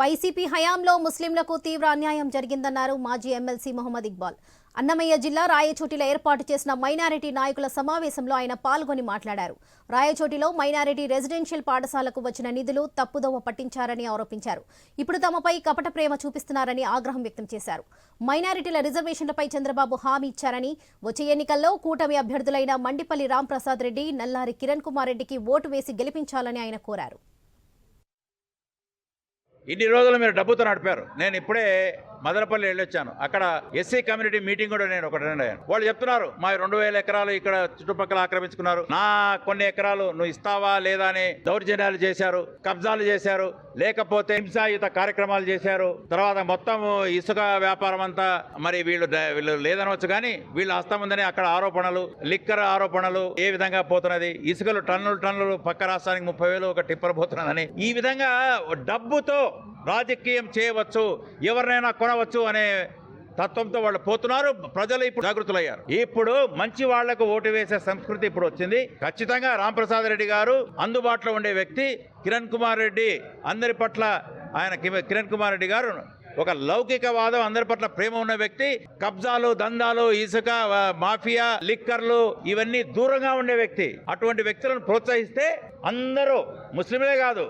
YCP హయాంలో ముస్లింలకు తీవ్ర అన్యాయం జరిగిందన్నారు మాజీ ఎమ్మెల్సీ మొహమ్మద్ ఇక్బాల్. అన్నమయ్య జిల్లా రాయచోటిలో ఏర్పాటు చేసిన మైనారిటీ నాయకుల సమావేశంలో ఆయన పాల్గొని మాట్లాడారు. రాయచోటిలో మైనారిటీ రెసిడెన్షియల్ పాఠశాలకు వచ్చిన నిధులు తప్పుదోవ పట్టించారని ఆరోపించారు. ఇప్పుడు తమపై కపట ప్రేమ చూపిస్తున్నారని ఆగ్రహం వ్యక్తం చేశారు. మైనారిటీల రిజర్వేషన్లపై చంద్రబాబు హామీ ఇచ్చారని వచ్చే ఎన్నికల్లో కూటమి అభ్యర్థులైన మండిపల్లి రాంప్రసాద్ రెడ్డి నల్లారి కిరణ్ కుమార్ రెడ్డికి ఓటు వేసి గెలిపించాలని ఆయన కోరారు. ఇన్ని రోజులు మీరు డబ్బుతో నడిపారు. నేను ఇప్పుడే మదనపల్లి వెళ్ళొచ్చాను. అక్కడ ఎస్సీ కమ్యూనిటీ మీటింగ్ కూడా నేను ఒకటి అయ్యాను. వాళ్ళు చెప్తున్నారు మా రెండు వేల ఎకరాలు ఇక్కడ చుట్టుపక్కల ఆక్రమించుకున్నారు. నా కొన్ని ఎకరాలు నువ్వు ఇస్తావా లేదా అని దౌర్జన్యాలు చేశారు కబ్జాలు చేశారు లేకపోతే హింసాయుత కార్యక్రమాలు చేశారు. తర్వాత మొత్తం ఇసుక వ్యాపారం అంతా మరి వీళ్ళు వీళ్ళు లేదనవచ్చు కానీ వీళ్ళు హస్తం ఉందని అక్కడ ఆరోపణలు లిక్కర్ ఆరోపణలు ఏ విధంగా పోతున్నది? ఇసుకలు టన్నులు టన్నులు పక్క రాష్ట్రానికి ముప్పై వేలు ఒక టిప్పర్ పోతున్నదని. ఈ విధంగా డబ్బుతో రాజకీయం చేయవచ్చు. ఎవరినైనా కొనవచ్చు అనే తత్వంతో వాళ్ళు పోతున్నారు. ప్రజలు ఇప్పుడు జాగృతులయ్యారు. ఇప్పుడు మంచి వాళ్ళకు ఓటు వేసే సంస్కృతి ఇప్పుడు వచ్చింది. ఖచ్చితంగా రాంప్రసాద్ రెడ్డి గారు అందుబాటులో ఉండే వ్యక్తి కిరణ్ కుమార్ రెడ్డి. అందరి పట్ల ఆయన కిరణ్ కుమార్ రెడ్డి గారు ఒక లౌకికవాదం అందరి పట్ల ప్రేమ ఉన్న వ్యక్తి. కబ్జాలు దందాలు ఇసుక మాఫియా లిక్కర్లు ఇవన్నీ దూరంగా ఉండే వ్యక్తి. అటువంటి వ్యక్తులను ప్రోత్సహిస్తే అందరూ ముస్లింలే కాదు.